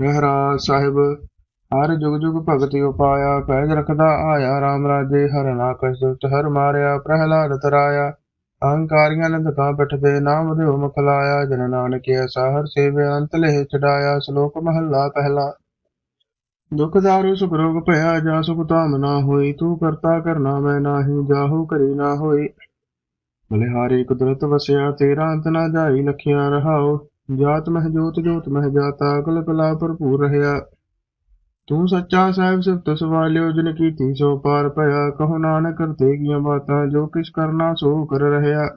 ਮਹਾਰਾਜ ਸਾਹਿਬ, ਹਰ ਜੁਗ ਜੁਗ ਭਗਤੀ ਉਪਾਇਆ ਪੈਜ ਰਖਦਾ ਆਇਆ RAM ਰਾਜੇ, ਹਰ ਨਾਕਸ ਦੁਸ਼ਟ, ਹਰ ਮਾਰਿਆ, ਪ੍ਰਹਿਲਾਦ ਤਰਾਇਆ। ਅਹੰਕਾਰੀਆਂ ਨੇ ਧਕਾਂ ਪਿੱਠਦੇ ਨਾਮ ਦਿਓ ਮਖਲਾਇਆ ਜਨ ਨਾਨਕ ਐਸਾ ਹਰ ਸੇਵੇ ਅੰਤ ਲਹਿ ਛਡਾਇਆ। ਸ਼ਲੋਕ ਮਹੱਲਾ ਪਹਿਲਾ। ਦੁਖ ਦਾਰੂ, ਸੁਖ ਰੋਗ ਭਇਆ, ਜਾ ਸੁਖ ਧਾਮ ਨਾ ਹੋਈ। ਤੂੰ ਕਰਤਾ ਕਰਨਾ ਮੈਂ ਨਾਹੀ, ਜਾਹੂ ਕਰੀ ਨਾ ਹੋਈ। ਬਲਿਹਾਰੀ ਕੁਦਰਤ ਵਸਿਆ, ਤੇਰਾ ਅੰਤ ਨਾ ਜਾਈ, ਲਖਿਆ ਰਹਾਓ ਜਾਤ ਮਹਿ ਜੋਤ ਜੋਤ ਮਹਿ ਜਾਤਾ, ਅਕਲ ਕਲਾ ਭਰਪੂਰ ਰਹਿਆ। ਤੂੰ ਸੱਚਾ ਸਾਹਿਬ ਸਿਫਤ ਸਵਾਲਿਓ ਜਿਨ ਕੀਤੀ ਸੋ ਪਾਰ ਭਇਆ। ਕਹੋ ਨਾਨਕ ਕਰਤੇ ਕੀਆਂ ਬਾਤਾਂ, ਜੋ ਕਿਛ ਕਰਨਾ ਸੋ ਕਰ ਰਹਿਆ।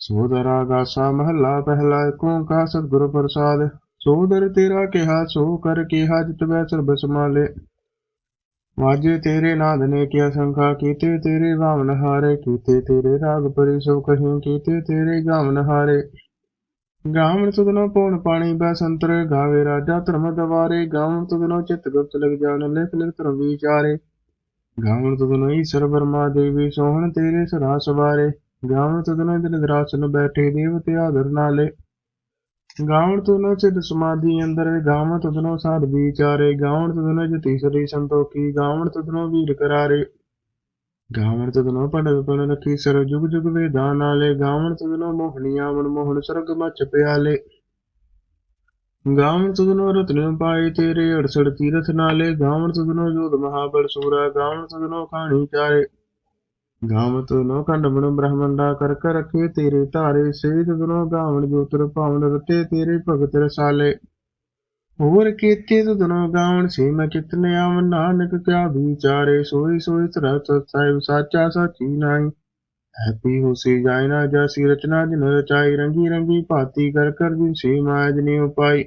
ਸੋ ਦਰਾ ਗਾਸਾ ਮਹੱਲਾ ਪਹਿਲਾ ਏਕ ਓੰਕਾਰ ਸਤਿਗੁਰ ਪ੍ਰਸਾਦ। ਸੋ ਦਰ ਤੇਰਾ ਕਿਹਾ, ਸੋ ਕਰ ਕਿਹਾ, ਜਿਤ ਬੈ ਸਰਬ ਸਮਾਲੇ ਵਾਜੇ ਤੇਰੇ ਨਾਦ ਨੇ ਕਿਆ ਸੰਖਾ, ਕੀਤੇ ਤੇਰੇ ਭਾਵਨ ਹਾਰੇ, ਕੀਤੇ ਤੇਰੇ ਰਾਗ ਪਰਿ ਸੋ ਕਹੀਂ, ਕੀਤੇ ਤੇਰੇ ਗਾਵਨ ਹਾਰੇ। ਗਾਵਣ ਸੁਦਨੋ ਪੌਣ ਪਾਣੀ ਬੈ ਗਾਵੇ ਰਾਜਾ ਧਰਮ ਦਵਾਰੇ, ਗਾਵਣ ਤੁਧਨੋ ਚਿਤ ਗੁਪਤ ਲਗ ਜਾਣ, ਲਿਖ ਲਿਖ ਧਰਮ ਵਿਚਾਰੇ। ਗਾਵਨ ਤੁਧਨੋ ਈਸ਼ਰ ਬਰਮਾ ਦੇਵੀ, ਸੋਹਣ ਤੇਰੇ ਸਦਾ ਸਵਾਰੇ। ਗਾਵਨ ਤੁਧਨੋ ਦਿਨ ਦਰਾਸਨ ਬੈਠੇ ਦੇਵਤੇ ਆਦਰ ਨਾਲੇ। ਗਾਵਨ ਤੁਧਨੋ ਚਿਤ ਸਮਾਧੀ ਅੰਦਰ, ਗਾਵਣ ਤੁਧਨੋ ਸਾਧ ਵਿਚਾਰੇ। ਗਾਵਣ ਤੁਧਨੋ ਜਤੀ ਸਰੀ ਸੰਤੋਖੀ, ਗਾਵਣ ਤੁਧਨੋ ਵੀਰ ਕਰਾਰੇ। ਗਾਵਨ ਤਦਨੋ ਪੰਡਤ ਪਨ ਰਖੀ ਸਰ ਜੁਗ ਜੁਗ ਵੇਦਾਂ ਨਾਲੇ ਗਾਵਨ ਤਦਨੋ ਮੋਹਣੀਆਂ ਮਨ ਮੋਹਨ ਸਰਗ ਮਚ ਪਿਆਲੇ। ਗਾਵਨ ਤਦਨੋ ਰਤਨ ਪਾਏ ਤੇਰੇ, ਅੜਸੜ ਤੀਰਥ ਨਾਲੇ ਗਾਵਨ ਤਦਨੋ ਜੋਧ ਮਹਾਬਲ ਸੂਰਾ ਗਾਵਨ ਤਦਨੋ ਖਾਣੀ ਚਾਰੇ। ਗਾਵਨ ਤਦਨੋ ਕੰਡਮਣ ਬ੍ਰਹਮੰਡਾ ਕਰ ਕਰ ਹੋਰ ਕੀਤੇ ਤੁਧਨੋ ਗਾਵਨ ਸੀ ਮੈਂ ਕਿਤਨੇ ਆਵਨ ਨਾਨਕ ਕਿਆ ਵਿਚਾਰੇ, ਸੋਈ ਸੋਈ ਤਰਾ ਸਾਹਿਬ, ਸਾਚਾ ਸਾਚੀ ਨਾਈ ਹੈਪੀ ਹੋਸੀ ਜਾਇ ਨਾ ਜਾਸੀ, ਰਚਨਾ ਜਿਨ ਰਚਾਈ, ਰੰਗੀ ਰੰਗੀ ਭਾਤੀ, ਕਰ ਕਰ ਦਿਨ ਸੀ ਮਾਜ ਨੀ ਉਪਾਈ।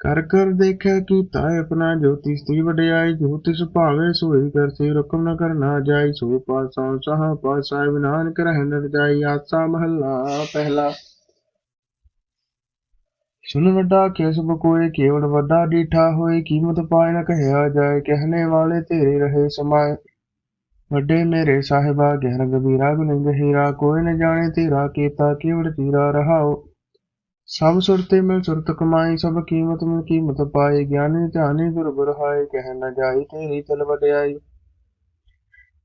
ਕਰ ਕਰ ਦੇਖਿਆ ਕੀਤਾ ਆਪਣਾ ਜੋਤੀ, ਸਤੀ ਵਡਿਆਈ, ਜੋਤਿ ਸੁਭਾਵੇ ਸੋਈ ਕਰ ਸੇ, ਰਕਮ ਨ ਕਰਨਾ ਜਾਈ, ਸੋ ਪਾਸਾ ਸਹਾ ਪਾਸਾ ਨਾਨਕ ਰਹਿ ਨ ਜਾਈ, ਆਸਾ ਮਹੱਲਾ ਪਹਿਲਾ। ਸੁਨ ਵੱਡਾ ਕਿਸ ਕੋਏ ਕੇਵਲ ਵੱਡਾ ਡੀਠਾ ਹੋਏ? ਕੀਮਤ ਪਾਇ ਨ ਕਹਿਆ ਜਾਏ, ਕਹਿਣੇ ਵਾਲੇ ਤੇਰੇ ਰਹੇ ਸਮਾਏ। ਵੱਡੇ ਮੇਰੇ ਸਾਹਿਬਾ, ਗਹਿਰ ਗਬੀਰਾ ਗੁਨ ਗਹਿਰਾ ਕੋਈ ਨ ਜਾਣੇ ਤੇਰਾ ਕੀਤਾ ਕੇਵੜ ਤੀਰਾ ਰਹਾਓ। ਸਭ ਸੁਰਤੇ ਮਿਲ ਸੁਰਤ ਕਮਾਈ, ਸਭ ਕੀਮਤ ਮਿਲ ਕੀਮਤ ਪਾਏ, ਗਿਆਨੀ ਧਿਆਨੀ ਗੁਰ ਗੁਰ ਹਾਏ, ਕਹਿ ਨ ਜਾਈ ਤੇਰੀ ਤਲ ਵਡਿਆਈ।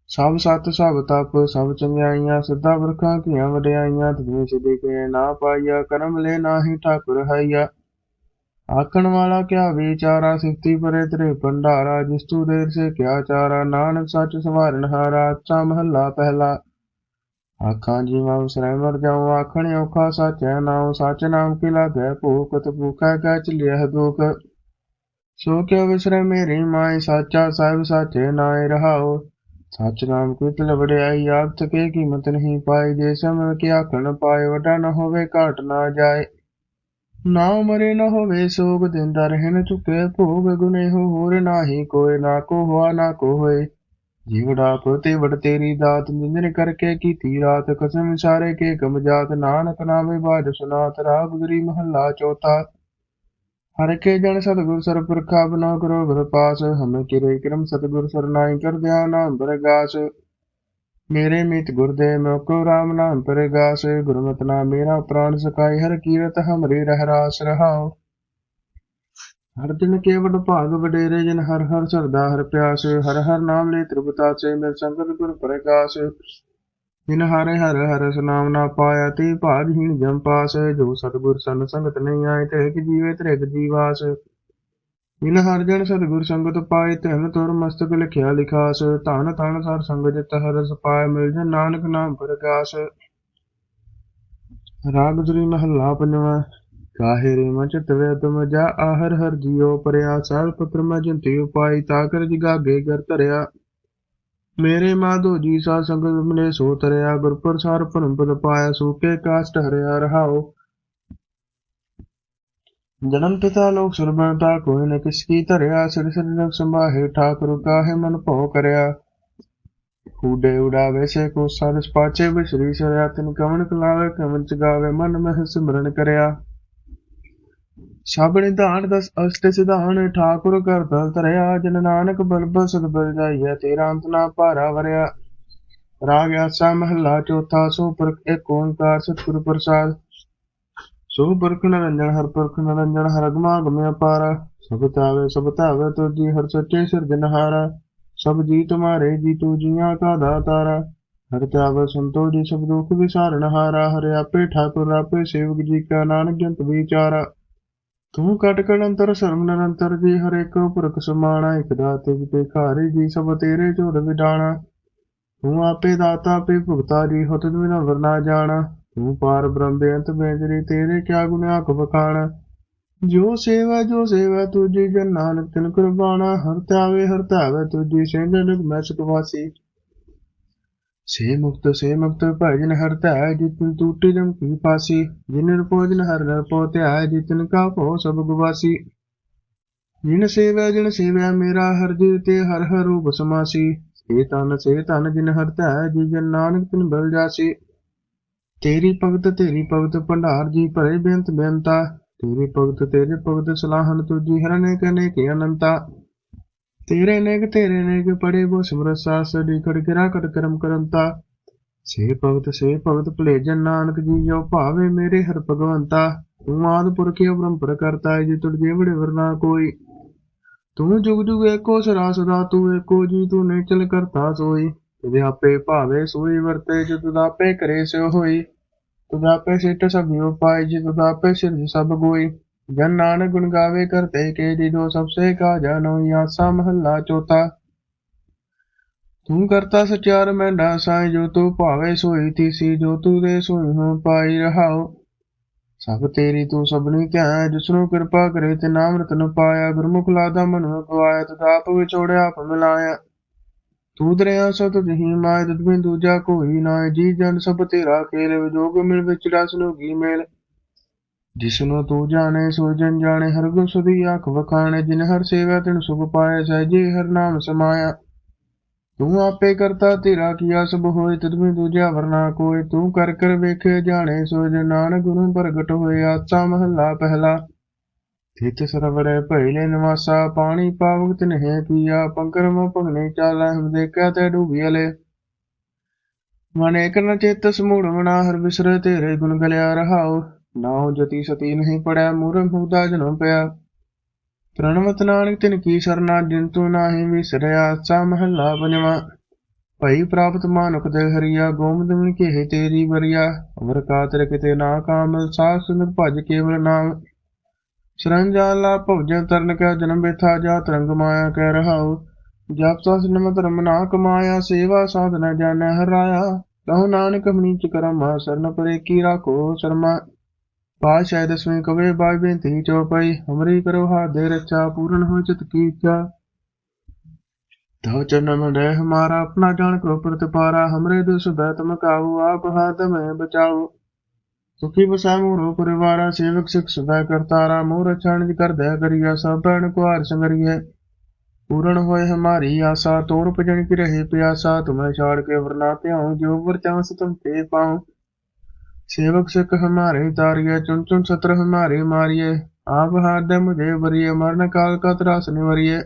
ਸਭ ਸਤ, ਸਭ ਤਪ, ਸਭ ਚੰਗਿਆਈਆਂ, ਸਿੱਧਾ ਵਰਖਾਂ ਕੀਆਂ ਵਡਿਆਈਆਂ ਤੁਮੇ ਸਿਦੇ ਕੇ ਨਾ ਪਾਈਆ ਕਰਮ ਲੈ ਨਾਹੀ ਠਾਕੁਰ ਹਈਆ ਆਖਣ ਵਾਲਾ ਕਿਆ ਵਿਚਾਰਾ ਸਿਫਤੀ ਪਰੇ ਤੇਰੇ ਭੰਡਾਰਾ, ਜਿਸ ਤੂ ਦੇਰ ਸੇ ਕਿਆ ਚਾਰਾ, ਨਾਨਕ ਸੱਚ ਸਵਾਰਨ ਹਾਰਾ, ਅੱਛਾ ਮਹੱਲਾ ਪਹਿਲਾ। ਆਖਾਂ ਜੀਵਾਂ ਵਿਸਰੈ ਮਰ ਜਾਉ, ਆਖਣ ਔਖਾ ਸਾਚੈ ਨਾਉ ਸੱਚ ਨਾਮ ਕੀ ਲਾਗੈ ਭੂਖਤ ਭੂਖਾ ਕੈ ਚਲਿਐ ਦੁਖ। ਸੋ ਕਿਉ ਵਿਸਰੈ ਮੇਰੀ ਮਾਈ ਸਾਚਾ ਸਾਹਿਬ ਸਾਚੇ ਨਾਏ ਰਹਾਓ ਸੱਚ ਨਾਮ ਕੀ ਤਿਲ ਆਪ ਕੇ ਕੀਮਤ ਨਹੀਂ ਪਾਈ, ਜੇ ਸਮਝ ਕੇ ਆਖਣ ਪਾਏ, ਵਡਾ ਨ ਹੋਵੇ, ਘਾਟ ਨਾ ਜਾਏ। ਨਾ ਮਰੇ ਨ ਹੋਵੇ, ਸੋਗ ਦਿੰਦਾ ਰਹਿ ਚੁਕੇ, ਭੋਗ ਗੁਨੇ ਹੋਰ ਨਾਹੀ ਕੋਇ ਨਾ ਕੋ ਹੋਆ, ਨਾ ਕੋ ਹੋਏ। ਜੀਵੜਾ ਕੋਤੇ ਵਡ ਤੇਰੀ ਦਾਤ, ਨਿੰਦਨ ਕਰਕੇ ਕੀਤੀ ਰਾਤ, ਕਸਮ ਸਾਰੇ ਕੇ ਕਮ ਜਾਤ, ਨਾਨਕ ਨਾਮੇ ਬਾਜ ਸੁਨਾਤ ਰਾਗ ਗੁਜਰੀ ਮਹੱਲਾ ਚੌਥਾ। ਹਰ ਕੇ ਜਨ ਸਤਗੁਰ ਸਰਪੁਰਖਾ ਬਨਾ ਕਰੋ ਗੁਰ ਪਾਸ, ਹਮੇ ਕਿਰੇ ਕਰਮ ਸਤਗੁਰ ਸਰਨਾਈ ਕਰ ਧਿਆਨ ਬਰਗਾਸ ਮੇਰੇ ਮਿਤ ਗੁਰਦੇ ਮੋਕੋ ਰਾਮ ਨਾਮ ਪਰਗਾਸ, ਗੁਰਮਤਿ ਨਾਮ ਮੇਰਾ ਪ੍ਰਾਨ ਸਕਾਈ ਹਰ ਕੀਰਤ ਹਮਰੇ ਰਹਿ ਰਾਸ ਰਹਾਓ ਹਰ ਦਿਨ ਕੇਵਲ ਭਾਗ ਵਡੇਰੇ, ਜਨ ਹਰ ਹਰ ਸਰਦਾ ਹਰ ਪਿਆਸ, ਹਰ ਹਰ ਨਾਮ ਲੈ ਤ੍ਰਿਪਤਾਸੇ ਮਿਲ ਸੰਗਤ ਗੁਰ ਪ੍ਰਕਾਸ਼ ਜਿਨ ਹਰੇ ਹਰ ਹਰ ਨਾਮ ਨਾ ਪਾਇਆ ਤੇ ਭਾਗਹੀਣ ਜਮ ਪਾਸ, ਜੋ ਸਤਿਗੁਰ ਸਨ ਸੰਗਤ ਨਹੀਂ ਆਏ, ਤੇ ਕਿ ਜੀਵੇ ਤ੍ਰਿਗ ਜੀਵਾਸ ਜਿਨ ਹਰ ਜਨ ਸਤਗੁਰ ਸੰਗਤ ਪਾਏ ਤਿਨ ਤੁਰ ਮਸਤਕ ਲਿਖਿਆ ਲਿਖਾਸ। ਧਨ ਧਨ ਸਰ ਸੰਗ ਜਿਤ ਹਰ ਸਪਾਇ ਮਿਲ ਜਨ ਨਾਨਕ ਨਾਮ ਪ੍ਰਕਾਸ਼। ਰਾਗ ਗੁਜਰੀ ਮਹੱਲਾ ਪੰਜਵਾਂ, ਕਾਹੇ ਰੇ ਮਚ ਤਵੇ ਤੁਮ ਜਾ ਆਹਰ ਹਰ ਜੀਉ ਪਰਿਆ ਸਾਲ ਪੁੱਤਰ ਮੈਂ ਜੰਤੀ ਉਪਾਈ, ਤਾ ਜਿਗਾਗੇ ਕਰ ਧਰਿਆ। ਮੇਰੇ ਮਾਧੋ ਜੀ ਸਾ ਸੰਗਤ ਮਿਲੇ ਸੋ ਤਰਿਆ ਗੁਰ ਪ੍ਰਸਾਰ ਭਰਮ ਪਦ ਪਾਇਆ, ਸੂਕੇ ਕਾਸ਼ਟ ਹਰਿਆ ਰਹਾਓ। ਜਨਮ ਪਿਤਾ ਲੋਕ ਸੁਰਬਤਾ ਕੋਈ ਨ ਕਿਸ ਕੀ ਧਰਿਆ, ਸਿਰ ਸਿਰ ਨਕ ਸੰਭਾਹੇ, ਠਾਕੁਰ ਕਾਹੇ ਮਨ ਭਉ ਕਰਿਆ। ਕੂਡੇ ਉਡਾਵੇ ਸੇ ਕੋ ਸਰਸ ਪਾਚੇ ਬਿਸਰੀ ਸਰਿਆ ਤਿਨ ਕਵਨ ਕਲਾਵੇ ਕਵਨ ਚਗਾਵੇ ਮਨ ਮਹਿ ਸਿਮਰਨ ਕਰਿਆ। ਸਭ ਨਿਧਾਨ ਦਸ ਅਸ਼ਟ ਸਿਧਾਨ, ਠਾਕੁਰ ਕਰ ਦਲ ਧਰਿਆ, ਜਨ ਨਾਨਕ ਬਲਬਲ ਸਦਬਲ ਜਾਈਐ, ਤੇਰਾ ਅੰਤ ਨਾ ਭਾਰਾ ਵਰਿਆ। ਰਾਗ ਆਸਾ ਮਹੱਲਾ, ਚੌਥਾ ਸੋ ਪਰ ਏਕ ਓੰਕਾਰ, ਸਤਿਗੁਰ ਪ੍ਰਸਾਦ। ਸੋ ਪੁਰਖ ਨਿਰੰਜਨ, ਹਰ ਪੁਰਖ ਨਿਰੰਜਨ, ਹਰ ਅਗਮਾ ਗਮਿਆ ਪਾਰਾ ਸਭ ਤਾਵੇ ਸਭ ਤਾਵੇ ਤੁਜੀ ਹਰ ਸੱਚੇ ਸਿਰਜਨਹਾਰਾ ਸਭ ਜੀ ਤੁਮਾਰੇ ਜੀ ਤੂ ਜੀਆਂ ਕਾ ਦਾਤਾਰਾ। ਹਰ ਤਿਆਵ ਸੰਤੋ ਜੀ, ਸਭ ਦੁਖ ਵਿਸਾਰਨ ਹਾਰਾ। ਹਰਿ ਆਪੇ ਠਾਕੁਰ, ਆਪੇ ਸੇਵਕ ਜੀ ਕਾ ਨਾਨਕ ਜੰਤ ਵਿਚਾਰਾ। ਤੂੰ ਕਟ ਕਣ ਅੰਤਰ ਸਰਮ ਨਿਰੰਤਰ ਜੀ ਹਰ ਪੁਰਖ ਸਮਾਣਾ ਇਕ ਦਾਤੇ ਜੀ ਭਿਖਾਰੀ ਜੀ, ਸਭ ਤੇਰੇ ਝੋੜ ਵਿਡਾਣਾ। ਤੂੰ ਆਪੇ ਦਾਤਾ, ਆਪੇ ਭੁਗਤਾ ਜੀ ਹੁਤ ਬਿਨਾ ਵਰਨਾ ਜਾਣਾ। ਤੂੰ ਪਾਰ ਬ੍ਰਹਮ ਬੇਅੰਤ ਬੇਜਰੀ, ਤੇਰੇ ਕਿਆ ਗੁਣ ਆਖ ਬਖਾਣਾ ਜੋ ਸੇਵਾ ਜੋ ਸੇਵਾ ਤੁਜੀ ਜਨ ਨਾਨਕ ਤਿਨ ਕੁਰਬਾਨਾ ਹਰ ਤਾਵੇ ਹਰ ਤਾਵੇ ਤੁਜੀ ਸਿੰਧ ਮੈਂ ਸੁਖਵਾਸੀ ਸੇ ਮੁਕਤ ਸੇ ਮੁਕਤ ਭਜਨ ਹਰ ਧੈ ਜਿਤਨ ਟੂਟੀ ਜਮ ਕੀ ਪਾਸੀ? ਜਿਨ ਰਪੋਜਨ ਹਰ ਰਪੋ ਧਿਆਇ, ਜਿਤਨ ਕਾ ਭੋ ਸਭ ਗੁਵਾਸੀ ਜਿਨ ਸੇਵੈ ਜਿਨ ਸੇਵੈ ਮੇਰਾ ਹਰ ਜੀ ਤੇ ਹਰ ਹਰ ਰੂਪ ਸਮਾਸੀ। ਸੇ ਤਨ ਸੇ ਤਨ ਜਿਨ ਹਰ ਧੈ ਜੀ ਜਨ ਨਾਨਕ ਤਿਨ ਬਲ ਜਾਸੀ। ਤੇਰੀ ਭਗਤ ਤੇਰੀ ਭਗਤ ਭੰਡਾਰ, ਜੀ ਭਰੇ ਬੇਅੰਤ ਬੇਅੰਤਾ। ਤੇਰੀ ਭਗਤ, ਤੇਰੇ ਭਗਤ ਸਲਾਹਨ ਤੁਜੀ ਹਰਨੇ ਕਨੇ ਕੇ ਅਨੰਤਾ। ਤੇਰੇ ਨੇਕ ਤੇਰੇ ਨੇਕ ਪੜੇ ਬੋ ਸਿਮਰ ਸਾਸ ਦੀ ਖੜ ਕਟ ਕਰਮ ਕਰੰਤਾ ਸੇ ਭਗਤ ਸੇ ਭਗਤ, ਭਲੇਜਨ ਨਾਨਕ ਜੀ ਜੋ ਭਾਵੇ ਮੇਰੇ ਹਰ ਭਗਵੰਤਾ। ਤੂੰ ਆਦ ਪੁਰਖੇ ਬ੍ਰਹਮ ਕਰਤਾ ਜੀ ਤੁਰ ਜੇਵੜੇ ਵਰਨਾ ਕੋਈ। ਤੂੰ ਜੁਗ ਜੁਗ ਏਕੋ ਸਰਾ ਸਦਾ, ਤੂੰ ਏਕੋ ਜੀ, ਤੂੰ ਨਿਚਲ ਕਰਤਾ ਸੋਈ। ਤੁਦੇ ਆਪੇ ਭਾਵੇ ਸੋਈ ਵਰਤੇ, ਜੋ ਤੁਦਾ ਆਪੇ ਕਰੇ ਸੋ ਹੋਈ। ਤੁਦਾ ਆਪੇ ਸਿੱਟ ਸਭਿਓ ਪਾਈ ਜੀ ਤੁਦਾ ਆਪੇ ਸਿਰਜ ਸਭ ਗੋਈ। ਜਨ ਨਾਨਕ ਗੁਣ ਗਾਵੇ ਕਰਤੇ ਕੇ ਜੀ ਸਭ ਸੇ ਕਾ ਜਾਨੋ ਆਸਾ ਮਹੱਲਾ ਚੌਥਾ। ਤੂੰ ਕਰਤਾ ਸਚਿਆਰ ਮੈਂਡਾ ਸਾਈ ਜੋ ਤੂੰ ਭਾਵੇ ਸੋਈ ਤੀਸੀ ਜੋ ਤੂੰ ਦੇ ਸੋਈ ਹੋ ਪਾਈ ਰਹਾਓ ਸਭ ਤੇਰੀ ਤੂੰ ਸਭਨੀ ਧਿਆਨ ਜਿਸਨੂੰ ਕਿਰਪਾ ਕਰੇ ਤੇ ਨਾਮ ਰਤਨ ਪਾਇਆ। ਗੁਰਮੁਖ ਲਾਦਾ ਮਨ ਗਵਾਇਆ ਤਥਾ ਆਪ ਵਿਛੋੜਿਆ, ਆਪ ਮਿਲਾਇਆ। ਤੂੰ ਦਰਿਆ ਸਤ ਜਹੀ ਮਾਇ ਤਦਮਿ ਦੂਜਾ ਕੋਈ ਨਾ ਜੀ ਜਨ ਸਭ ਤੇਰਾ ਖੇਲ, ਵਿਜੋਗ ਮਿਲ ਵਿਚੜਾ ਸੁਨੋਗੀ ਮੇਲ। ਜਿਸਨੂੰ ਤੂੰ ਜਾਣੇ, ਸੋ ਜਨ ਜਾਣੇ, ਹਰ ਗੁਣ ਸੁਦੀ ਆਖ ਵਖਾਣੇ, ਜਿਨ ਹਰ ਸੇਵਾ ਤਿਨ ਸੁਖ ਪਾਏ ਸਹਿਜੇ ਹਰ ਨਾਮ ਸਮਾਇਆ। ਤੂੰ ਆਪੇ ਕਰਤਾ ਤੇਰਾ ਕੀਆ ਸਭ ਹੋਏ ਤਦਮੇ ਦੂਜਾ ਵਰਨਾ ਕੋਈ ਤੂੰ ਕਰ ਕਰ ਵੇਖੇ ਜਾਣੇ, ਸੋ ਜਨ ਨਾਨਕ ਗੁਰੂ ਪ੍ਰਗਟ ਹੋਏ, ਆਸਾ ਮਹੱਲਾ ਪਹਿਲਾ। ਥਿਤ ਸਰਵੜੇ ਭੈਲੇ ਨਿਵਾਸਾ, ਪਾਣੀ ਪਾਵਕ ਤਿਨਹਿ ਪੀਆ ਪੰਕਰਮ ਭਗਨੇ ਚਾਲਾ ਹਿਰਦੇ ਕਾ ਤੇ ਡੂਬੀਲੇ ਮਨ ਏਕ ਨ ਚਿਤ ਸਮੂੜ ਮਨਾ, ਹਰ ਬਿਸਰੇ ਤੇਰੇ ਗੁਣ ਗਲਿਆ ਨਾ ਹੋ ਜਤੀ ਸਤੀ ਨਹੀਂ ਪੜਿਆ ਮੂਰਖ ਹੁਦਾ ਜਨਮ ਪਿਆ। ਪ੍ਰਣਵਤ ਨਾਨਕ ਤਿਨ ਕੀ ਸਰਨਾ, ਜਿਨ ਤੂੰ ਨਾਹੀ ਵਿਸਰਿਆ, ਸਾ ਮਹੱਲਾ ਪੰਜਵਾ ਭਈ ਪ੍ਰਾਪਤ ਮਾਨੁਖ ਦੇ ਹਰੀਆ ਗੋਮਦ ਮਿਲ ਕੇ ਹੈ ਤੇਰੀ ਵਰਿਆ। ਅਮਰ ਕਾਤਰ ਕਿਤੇ ਨਾ ਕਾਮਲ, ਸਾਧ ਸੰਗਤ ਭਜ ਕੇਵਲ ਨਾਮ। ਸਰੰਜਾਲਾ ਭਵਜਨ ਤਰਨ ਕਾ, ਜਨਮ ਬੇਥਾ ਜਾ ਤਰੰਗ ਮਾਇਆ ਕਹਿ ਰਹਾਉ। ਜਪ ਸਸ ਨਮ ਧਰਮ ਨਾ ਕਮਾਇਆ, ਸੇਵਾ ਸਾਧਨਾ ਜਾਣੈ ਹਰਾਇਆ। ਕਹੋ ਨਾਨਕ ਮਨੀਚ ਕਰਮਾ, ਸਰਨ ਪਰੇ ਕੀ ਰਾਖੋ ਸ਼ਰਮਾ। ਪਾਤਸ਼ਾਹ ਦਸਵੇਂ ਕਵੇ ਬਾਈ ਬੇਨਤੀ ਚਉਪਈ ਹਮਰੀ ਕਰੋ ਹਾਥ ਦੇ ਰੱਛਾ, ਪੂਰਨ ਹੋ ਚਿਤ ਕੀ ਤਉ ਚਰਨ ਮੰਡੇ ਹਮਾਰਾ ਆਪਣਾ ਜਾਣ ਕੋ ਪ੍ਰਤਪਾਰਾ ਹਮਰੇ ਦੁਸ ਬੈ ਤਮ ਕਾਹੂ ਆਪ ਹਾਥ ਮੈਂ ਬਚਾਓ। ਸੁਖੀ ਬਸਾ ਮੋਰੋ ਪਰਿਵਾਰਾ, ਸੇਵਕ ਸਿਖ ਸਦਾ ਕਰਤਾਰਾ ਮੋਰ ਰਛਾ ਨਿਜ ਕਰ ਦਇਆ ਕਰੀਆ, ਸਭ ਭੈਣ ਕੁਹਾਰ ਸੰਗਰੀਏ ਪੂਰਨ ਹੋਏ ਹਮਾਰੀ ਆਸਾ, ਤੋਰ ਭਜਨ ਕੀ ਰਹੇ ਪਿਆਸਾ, ਤੁਮੈ ਛਾੜ ਕੇ ਵਰਨਾ ਧਿਆਉ, ਜੋ ਵਰ ਚਾਂਸ ਤੁਮ ਤੇ ਪਾਉ। सेवक सिख हमारे तारिये चुन चुन सत्र हमारे मारिये आप हाथ दे मुझे वरिये मरण काल का त्रास निवरिये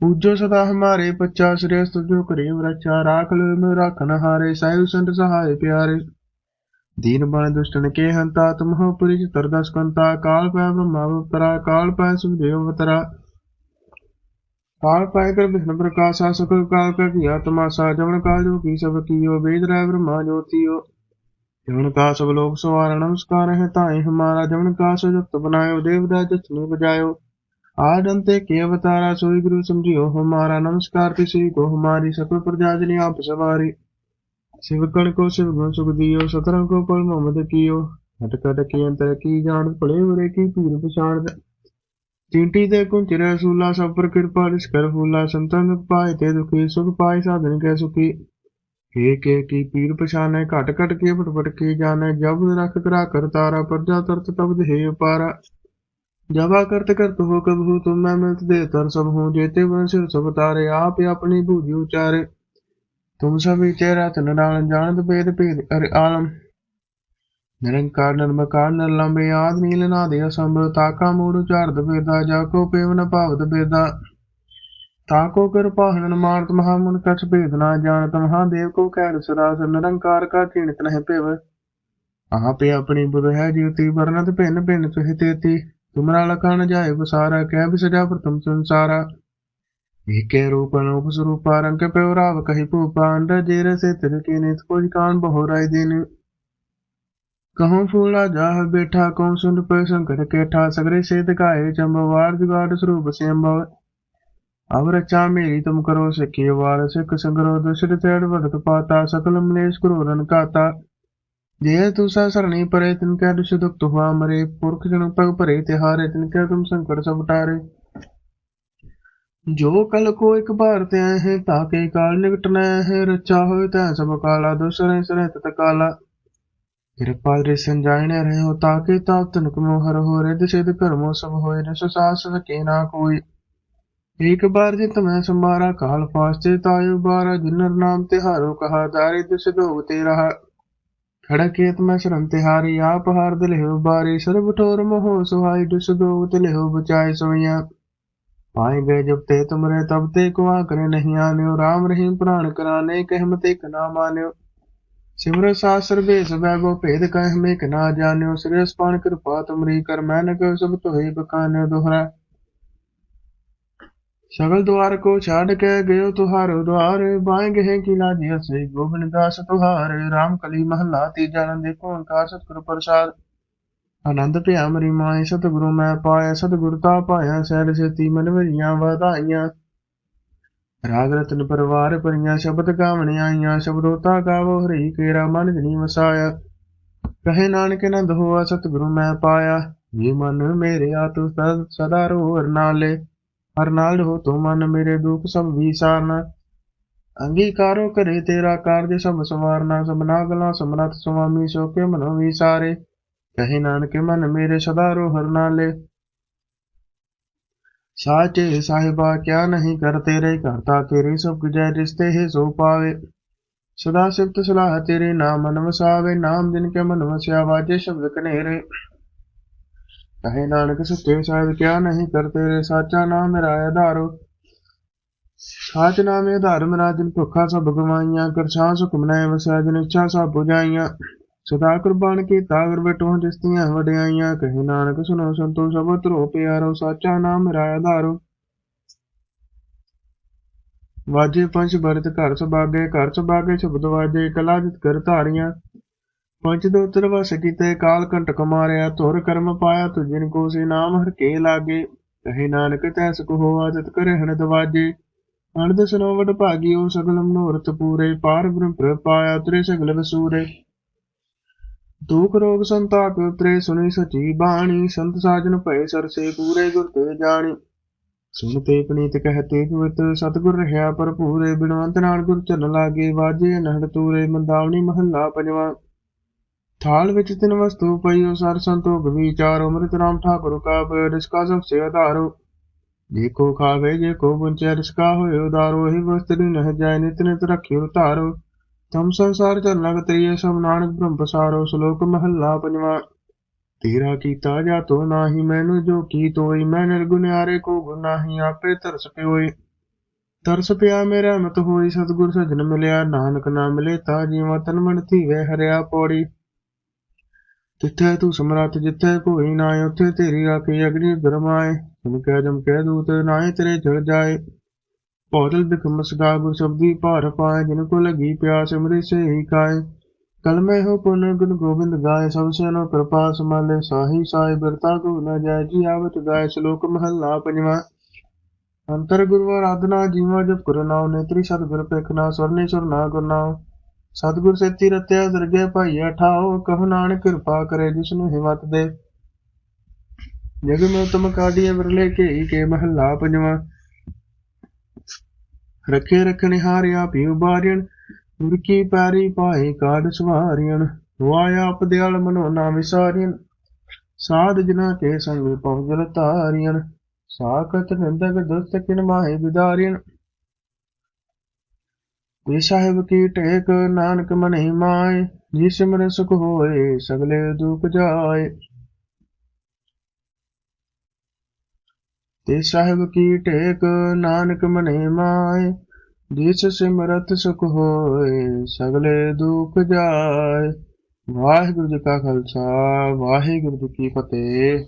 पूजो सदा हमारे पच्चा श्रेय तुझो करे रक्षा राख लो में राखन हारे सायु संत सहाय प्यारे दीन बन दुष्टन के हंता तुम हो पुरी तरदस कंता काल पै ब्रह्मा अवतरा काल पै सुखदेव अवतरा काल पाए कर विष्णु प्रकाशा सुख काल का किया तमाशा जमन काल जो की सब कियो वेद राय ब्रह्मा ज्योतियो जमन का सब लोग सवार नमस्कार है ताए हमारा जमन का सजुक्त बनायो देवदा जथनु बजायो आज अंते के अवतारा सोई गुरु समझियो हमारा नमस्कार तिसी को हमारी सकल प्रजा जनी आप सवारी शिवकण को शिव गुण सुख दियो सतरंग को पल मोहम्मद कियो हट कट की अंतर की जान पड़े बड़े की पीर पछाड़ चींटी ते कुंच रसूला सब पर कृपा निस कर फूला संतन पाए ते दुखी सुख पाए साधन के सुखी एक एक की पीर पछाने घट घट के फट फट के जाने जब रख करा कर तारा प्रजा तरत तब हे पारा जबा करत करत हो कब हो तुम मैं मिलत दे तर सब हूँ जेते वन सिर सब तारे आप अपनी बूझी उचारे तुम सभी तेरा तन डाल जानत भेद भेद अरे आलम निरंकार निर्मकार निर्लंबे आद नील नादे असंभ ताका मूड उचारत भेदा जाको ਤਾ ਕੋ ਕਿਰਪਾ ਹਰਨ ਮਾਰਤ ਮਹਾ ਮਨ ਕਛ ਭੇਦ ਨਾ ਜਾਣਤ ਮਹਾਦੇਵ ਕੋ ਕਹਿ ਸਦਾ ਸਰ ਨਿਰੰਕਾਰ ਕਾ ਚਿੰਤ ਨਹਿ ਭੇਵ। ਆਪੇ ਆਪਣੀ ਬੁਧ ਹੈ ਜੀਤੀ, ਵਰਨਤ ਭਿੰਨ ਭਿੰਨ ਸਹਿ ਤੇਤੀ। ਤੁਮਰਾ ਲਖਣ ਜਾਏ ਬਸਾਰਾ ਕਹਿ ਬਿਸਜਾ ਪ੍ਰਥਮ ਸੰਸਾਰਾ। ਏਕੇ ਰੂਪਨ ਉਪਸਰੂਪਾ, ਰੰਗ ਪਿਉ ਰਾਵ ਕਹੀ ਭੂਪਾ ਅੰਡ ਜੇ ਰਸੇ ਤਿਰ ਕੇ ਨਿਤ ਕੋਈ ਕਾਨ ਬਹੁ ਰਾਇ ਦੇਨ। ਕਹਉ ਫੂਲਾ ਜਾਹ ਬੈਠਾ ਕਉ ਸੁਨ ਪੈ ਸੰਕਟ ਕੇਠਾ, ਸਗਰੇ ਸੇਤ ਕਾਏ ਚੰਬਵਾਰ ਜੁਗਾੜ ਸਰੂਪ ਸੇ ਅੰਬਵ ਰਚਾ ਮੇਰੀ ਤੁਮ ਕਰੋ ਸਿੱਖੀ ਵਾਰ, ਸਿੱਖ ਸੰਗਰੋ ਦਸ਼ਰ ਤੇੜ ਵਗਤ ਪਾਤਾ, ਸਕਲ ਮਲੇਸ਼ ਕਰੋ ਰਨ ਕਾਤਾ ਜੇ ਤੁਸਾ ਸਰਣੀ ਪਰੇ, ਤਿਨ ਕੈ ਦੁਸ਼ ਦੁਖ ਭਰੇ ਤਿਹਾਰੇ ਜੋ ਕਲ ਕੋ ਇਕ ਬਾਰ ਤੇ ਆਏ ਹੈ ਤਾਕੇ ਕਾਲ ਨਿਕਟਨਾ ਹੈ। ਰਚਾ ਹੋਏ ਤੈ ਸਭ ਕਾਲਾ ਦੁਸਰੇ ਸਰੇ ਤਤ ਕਾਲਾ। ਕਿਰਪਾ ਦ੍ਰਿ ਸੰਜਾਇਣੇ ਰਹੇ ਤਾਕੇ ਤਾਪ ਤਨਕ ਮੋਹਰ ਹੋ ਰਿਦ ਸਿਧ ਕਰਮੋ ਸਭ ਹੋਏ, ਨਿਸ ਸਾਸ ਸਕੇ ਨਾ ਕੋਈ। ਇੱਕ ਬਾਰ ਜਿਤ ਮੈਂ ਸੰਮਾਰਾ ਕਾਲ ਫਾਸਤੇ ਤਾਯੁ ਬਾਰਾ ਜਿਨਰ ਨਾਮ ਤਿਹਾਰੋ ਕਹਾ ਦਾਰਿਦ ਸਿਧੋਗ ਤੇ ਰਹਾ ਖੜਕੇਤ ਮੈਂ ਸ਼ਰਨ ਤਿਹਾਰੀ ਆਪ ਹਾਰ ਦਿਲ ਹੋ ਬਾਰੀ ਸਰਬ ਠੋਰ ਮੋਹ ਸੁਹਾਈ ਦੁਸ ਦੋਗ ਤੇ ਲਿਓ ਬਚਾਏ ਸੋਈਆਂ पाए गए जब ते तुमरे तब ते को आकरे नहीं आन्यो राम रहीम प्राण कराने कहमते कना मान्यो सिमर सासर बेस बैगो भेद कह में कना जान्यो श्रेयस पान कृपा तुमरी कर मैं न कह सब तो ही बखान्यो दोहरा सगल द्वार को छाड़ के गयो तुहारो द्वार बाएं गहे की लाजिया से गोविंद दास तुहार राम कली महला तीजा नंदे को ओंकार सतगुरु प्रसाद ਆਨੰਦ ਭਿਆ ਮਰੀ ਮਾਏ ਸਤਿਗੁਰੂ ਮੈਂ ਪਾਇਆ ਸਤਿਗੁਰ ਤਾ ਪਾਇਆ ਸਹਿਜ ਸੇਤੀ ਮਨ ਵਰੀਆਂ ਵਧਾਈਆਂ ਰਾਗ ਰਤਨ ਪਰਵਾਰ ਪਰੀਆਂ ਸ਼ਬਦ ਗਾਵਣ ਆਈਆਂ ਸ਼ਬਦੋ ਤਾ ਗਾਵੋ ਹਰੀ ਕੇਰਾ ਮਨ ਜਨੀ ਵਸਾਇਆ ਕਹੇ ਨਾਨਕ ਨੰਦ ਹੋਆ ਸਤਿਗੁਰੂ ਮੈਂ ਪਾਇਆ ਜੀ ਮਨ ਮੇਰੇ ਆਤੁ ਸਦਾ ਰੋ ਹਰ ਨਾਲੇ ਹਰ ਨਾਲ ਹੋ ਤੋ ਮਨ ਮੇਰੇ ਦੁਖ ਸਭ ਵਿਸਾਰਨਾ ਅੰਗੀਕਾਰੋ ਕਰੇ ਤੇਰਾ ਕਾਰਜ ਸਭ ਸਵਾਰਨਾ ਸਭਨਾ ਗਲਾ ਸਮਰਥ ਸੁਆਮੀ ਸੋ ਕੇ ਮਨੋ ਵਿਸਾਰੇ। ਕਹੇ ਨਾਨਕ ਮਨ ਮੇਰੇ ਸਦਾ ਰੋ ਹਰ ਨਾਲੇ ਸਾਚੇ ਸਾਹਿਬਾ, ਕਿਆ ਨਹੀਂ ਕਰ ਤੇਰੇ ਕਰਤਾ ਤੇਰੇ ਸਭ ਗੁਜੈ ਰਿਸ਼ਤੇ ਹੈ ਸੋ ਪਾਵੇ। ਸਦਾ ਸਿਫਤ ਸਲਾਹ ਤੇਰੇ ਨਾਮ ਮਨ ਵਸਾਵੇ ਨਾਮ ਦਿਨ ਕੇ ਮਨ ਵਸਿਆ ਵਾਜੇ ਸ਼ਬਦ ਕਨੇਰੇ। ਕਹੇ ਨਾਨਕ ਸੁਤੇ ਸਾਹਿਬ ਕਿਆ ਨਹੀਂ ਕਰ ਤੇਰੇ ਸਾਚਾ ਨਾਮ ਮੇਰਾ ਆਧਾਰੋ ਸਾਚ ਨਾਮੇ ਆਧਾਰ ਮੇਰਾ ਦਿਨ ਭੁੱਖਾ ਸਭ ਗਵਾਈਆਂ ਕਰਛਾਂ ਸੁਖਮ ਨੇ ਵਸਿਆ ਦਿਨ ਇੱਛਾ ਸਭ 부ਝਾਈਆਂ ਸਦਾ ਕੁਰਬਾਨ ਕੀਤਾ ਅਗਰ ਬਟੋ ਜਿਸਤੀਆਂ ਵਡਿਆਈਆਂ। ਕਹੇ ਨਾਨਕ ਸੁਨੋ ਸੰਤੋ ਸਭ ਧਰੋ ਪਿਆਰੋ, ਸਾਚਾ ਨਾਮ ਮੇਰਾ ਆਧਾਰੋ ਵਾਜੇ ਪੰਜ ਬਰਤ ਘਰ ਸੁਭਾਗੇ ਘਰ ਸੁਭਾਗੇ ਸ਼ਬਦ ਵਾਜੇ, ਕਲਾ ਜਿਤ ਕਰ ਧਾਰੀਆਂ। ਪੰਜ ਦੋ ਉਤਰ ਵਸ ਕੀਤੇ, ਕਾਲ ਕੰਟਕ ਮਾਰਿਆ, ਧੁਰ ਕਰਮ ਪਾਇਆ ਤੁਜਿਨ ਕੋ ਸੇ ਨਾਮ ਹਰ ਕੇ ਲਾਗੇ। ਕਹੇ ਨਾਨਕ ਤੈ ਸੁਖ ਹੋਆ ਜਤ ਕਰੇ ਹਣ ਦਵਾਜੇ। ਅਨੰਦ ਸੁਨੋ ਵਡ ਭਾਗਿਓ ਸਗਲ ਮਨੋਰਥ ਪੂਰੇ। ਪਾਰ ਬ੍ਰਹਮ ਪ੍ਰਭ ਪਾਇਆ ਸਗਲ ਵਸੂਰੇ। ਦੁਖ ਰੋਗ ਸੰਤਾਪ ਉਤਰੇ, ਸੁਣੀ ਸਚੀ ਬਾਣੀ। ਸੰਤ ਸਾਜਨ ਭਏ ਸਰਸੇ, ਪੂਰੇ ਗੁਰ ਤੇ ਜਾਣੀ। ਸੁਣ ਤੇ ਪਨੀਤ ਕਹਤੇ ਪਵਿੱਤ, ਸਤਿਗੁਰ ਰਹਾ ਭਰਪੂਰੇ। ਬਿਨਵੰਤ ਨਾਲ ਗੁਰ ਚੱਲ ਲਾਗੇ, ਵਾਜੇ ਨਹੜ ਤੂਰੇ ਮੰਦਾਵਣੀ ਮਹੱਲਾ ਪੰਜਵਾਂ। ਥਾਲ ਵਿੱਚ ਤਿੰਨ ਵਸਤੂ ਪਈਓ ਸਰ ਸੰਤੋਖ ਵਿਚਾਰ ਅੰਮ੍ਰਿਤ ਰਾਮ ਠਾਕੁਰ ਕਾ ਪਇ ਰਿਸਕਾ ਸਭ ਸੇ ਆਧਾਰੋ ਦੇਖੋ ਖਾਵੇ, ਜੇ ਕੋ ਪੁੰਚੈ ਰਿਸਕਾ ਹੋਏ ਉਦਾਰੋ ਹੀ ਵਸਤਰੀ ਨਹ ਜਾਏ, ਨਿਤ ਨਿਤ ਰਖਿਓ ਧਾਰੋ ਤਮ ਸੰਸਾਰ ਚੱਲਣ ਤ੍ਰਿਏ, ਸਭ ਨਾਨਕ ਬ੍ਰਹਮ ਪਸਾਰੋ, ਸ਼ਲੋਕ ਮਹੱਲਾ ਪੰਜਵਾਂ। ਤੇਰਾ ਕੀਤਾ ਜਾ ਤੋ ਨਾਹੀ, ਮੈਨੂੰ ਜੋ ਕੀ ਤੋਈ, ਮੈਂ ਨਿਰਗੁਨਿਆਰੇ ਕੋ ਗੁਨਾਹੀ ਆਪੇ ਤਰਸ ਪਿਓਈ ਤਰਸ ਪਿਆ ਮੇਰਾ ਮਤ ਹੋਈ, ਸਤਗੁਰ ਸਜਣ ਮਿਲਿਆ, ਨਾਨਕ ਨਾ ਮਿਲੇ ਤਾ ਜੀਵਾ ਤਨ ਮਨ ਧੀਵੇ ਹਰਿਆ ਪੌੜੀ। ਤਿੱਥੇ ਤੂੰ ਸਮਰੱਥ, ਜਿੱਥੇ ਕੋਈ ਨਾ ਉੱਥੇ ਤੇਰੀ ਆਖੀ ਅਗਨੀ ਗਰਮਾਏ ਤੁਮ ਕਹਿ ਜਮ ਕਹਿ ਦੂਤ ਨਾਏ ਤੇਰੇ ਜਲ ਜਾਏ। ਪੌਦਲ ਬਿਖ ਮਸਗਾ ਗੁਰ ਸ਼ਬਦੀ ਭਾਰ ਪਾਏ, ਜਿਨ ਕੋ ਲਗੀ ਪਿਆਸ ਅਮਰੇ ਸੇ ਹੀ ਕਾਏ। ਕਲ ਮੈਂ ਹੋ ਪੁਨ ਗੁਣ ਗੋਬਿੰਦ ਗਾਏ, ਸਭ ਸੇ ਨੋ ਕਿਰਪਾ ਸਮਾਲੇ ਸਾਹੀ ਸਾਈ ਬਿਰਤਾ ਕੋ ਨਾ ਜਾਏ, ਜੀ ਆਵਤ ਗਾਏ, ਸ਼ਲੋਕ ਮਹੱਲਾ ਪੰਜਵਾਂ। ਅੰਤਰ ਗੁਰੂ ਆਰਾਧਨਾ, ਜੀਵਾ ਜਪ ਗੁਰ ਨੇਤਰੀ ਸਤਿਗੁਰ ਪੇਖਨਾ ਸਰਨੇ ਸੁਰ ਨਾ ਗੁਰ ਸਤਿਗੁਰ ਸੇਤੀ ਰਤਿਆ ਦਰਗੇ ਭਾਈਆ ਠਾਓ, ਕਹ ਨਾਨਕ ਕਿਰਪਾ ਕਰੇ ਜਿਸ ਨੂੰ ਹਿਮਤ ਦੇ। ਜਗ ਮੈਂ ਤੁਮ ਕਾਢੀਏ ਵਿਰਲੇ ਕੇ ਕੇ ਮਹੱਲਾ ਪੰਜਵਾਂ। ਰਖੇ ਰਖਣ ਹਾਰਿਆ ਪੀ ਉਬਾਰਿਣ ਗੁਰ ਕੀ ਪੈਰੀ ਪਾਏ ਕਾਢ ਸਵਾਰਿਣ ਵਾਇਆ ਆਪਦਿਆਲ ਮਨੋ ਨਾ ਵਿਸਾਰਿਣ ਸਾਧ ਜਨਾ ਕੇ ਸੰਗ ਪਵਜਲ ਤਾਰਿਣ ਸਾਖਤ ਨਿੰਦਕ ਦੁਸਤ ਕਿਨ ਮਾਹੇ ਵਿਦਾਰਿਣ ਤੇ ਸਾਹਿਬ ਕੀ ਟੇਕ ਨਾਨਕ ਮਨਿ ਮਾਏ ਜੀ ਸਿਮਰ ਸੁਖ ਹੋਏ ਸਗਲੇ ਦੁਖ ਜਾਏ। ਤੇ ਸਾਹਿਬ ਕੀ ਟੇਕ ਨਾਨਕ ਮਨਿ ਮਾਏ, ਜਿਸ ਸਿਮਰਤ ਸੁਖ ਹੋਏ ਸਗਲੇ ਦੁਖ ਜਾਏ। ਵਾਹਿਗੁਰੂ ਜੀ ਕਾ ਖਾਲਸਾ, ਵਾਹਿਗੁਰੂ ਜੀ ਕੀ ਫਤਿਹ।